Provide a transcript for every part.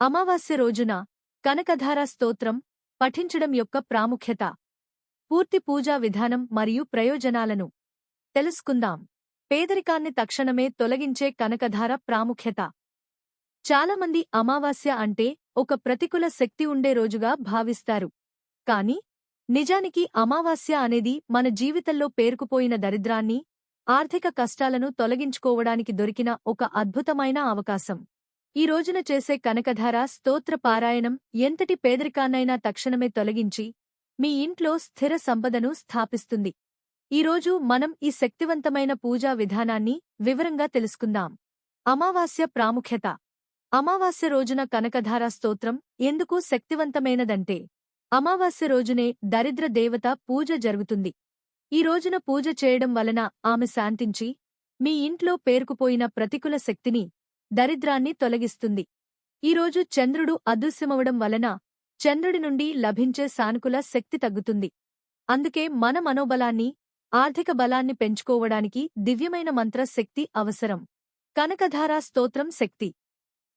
అమావాస్య రోజున కనకధార స్తోత్రం పఠించడం యొక్క ప్రాముఖ్యత. పూర్తి పూజా విధానం మరియు ప్రయోజనాలను తెలుసుకుందాం. పేదరికాన్ని తక్షణమే తొలగించే కనకధార ప్రాముఖ్యత. చాలామంది అమావాస్య అంటే ఒక ప్రతికూల శక్తి ఉండే రోజుగా భావిస్తారు. కాని నిజానికి అమావాస్య అనేది మన జీవితంలో పేరుకుపోయిన దరిద్రాన్ని ఆర్థిక కష్టాలను తొలగించుకోవడానికి దొరికిన ఒక అద్భుతమైన అవకాశం. ఈ రోజున చేసే కనకధార స్తోత్ర పారాయణం ఎంతటి పేదరికాన్నైనా తక్షణమే తొలగించి మీ ఇంట్లో స్థిర సంపదను స్థాపిస్తుంది. ఈరోజు మనం ఈ శక్తివంతమైన పూజా విధానాన్ని వివరంగా తెలుసుకుందాం. అమావాస్య ప్రాముఖ్యత. అమావాస్య రోజున కనకధార స్తోత్రం ఎందుకు శక్తివంతమైనదంటే అమావాస్య రోజునే దరిద్ర దేవత పూజ జరుగుతుంది. ఈ రోజున పూజ చేయడం వలన ఆమె శాంతించి మీ ఇంట్లో పేరుకుపోయిన ప్రతికూల శక్తిని దరిద్రాన్ని తొలగిస్తుంది. ఈరోజు చంద్రుడు అదృశ్యమవడం వలన చంద్రుడి నుండి లభించే సానుకూల శక్తి తగ్గుతుంది. అందుకే మన మనోబలాన్ని ఆర్థిక బలాన్ని పెంచుకోవడానికి దివ్యమైన మంత్ర శక్తి అవసరం. కనకధారా స్తోత్రం శక్తి.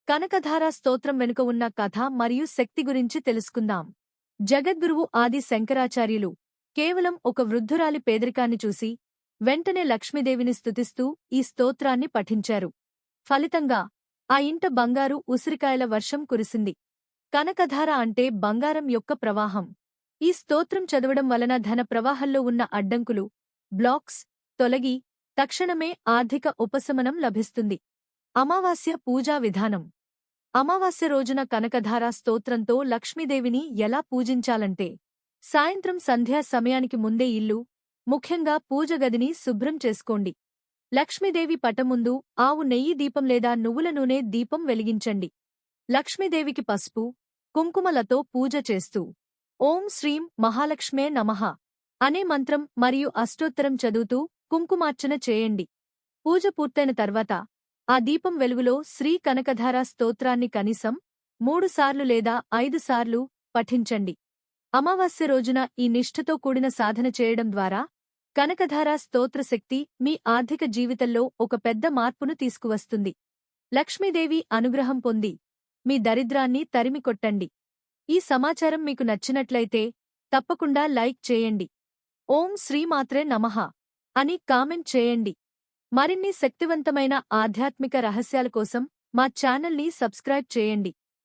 కనకధారా స్తోత్రం వెనుక ఉన్న కథ మరియు శక్తి గురించి తెలుసుకుందాం. జగద్గురువు ఆది శంకరాచార్యులు కేవలం ఒక వృద్ధురాలి పేదరికాన్ని చూసి వెంటనే లక్ష్మీదేవిని స్తుతిస్తూ ఈ స్తోత్రాన్ని పఠించారు. ఫలితంగా ఆ ఇంట బంగారు ఉసిరికాయల వర్షం కురిసింది. కనకధార అంటే బంగారం యొక్క ప్రవాహం. ఈ స్తోత్రం చదవడం వలన ధన ప్రవాహంలో ఉన్న అడ్డంకులు బ్లాక్స్ తొలగి తక్షణమే ఆర్థిక ఉపశమనం లభిస్తుంది. అమావాస్య పూజా విధానం. అమావాస్య రోజున కనకధార స్తోత్రంతో లక్ష్మీదేవిని ఎలా పూజించాలంటే సాయంత్రం సంధ్యా సమయానికి ముందే ఇల్లు ముఖ్యంగా పూజగదిని శుభ్రం చేసుకోండి. లక్ష్మీదేవి పటముందు ఆవు నెయ్యి దీపం లేదా నువ్వుల నూనె దీపం వెలిగించండి. లక్ష్మీదేవికి పసుపు కుంకుమలతో పూజ చేస్తూ ఓం శ్రీం మహాలక్ష్మే నమః అనే మంత్రం మరియు అష్టోత్తరం చదువుతూ కుంకుమార్చన చేయండి. పూజ పూర్తయిన తర్వాత ఆ దీపం వెలుగులో శ్రీ కనకధార స్తోత్రాన్ని కనీసం మూడుసార్లు లేదా ఐదుసార్లు పఠించండి. అమావాస్య రోజున ఈ నిష్ఠతో కూడిన సాధన చేయడం ద్వారా కనకధార స్తోత్రశక్తి మీ ఆర్థిక జీవితంలో ఒక పెద్ద మార్పును తీసుకువస్తుంది. లక్ష్మీదేవి అనుగ్రహం పొంది. మీ దరిద్రాన్ని తరిమికొట్టండి ఈ సమాచారం మీకు నచ్చినట్లయితే తప్పకుండా లైక్ చేయండి. ఓం శ్రీమాత్రే నమః అని కామెంట్ చేయండి. మరిన్ని శక్తివంతమైన ఆధ్యాత్మిక రహస్యాల కోసం మా ఛానల్ని సబ్స్క్రైబ్ చేయండి.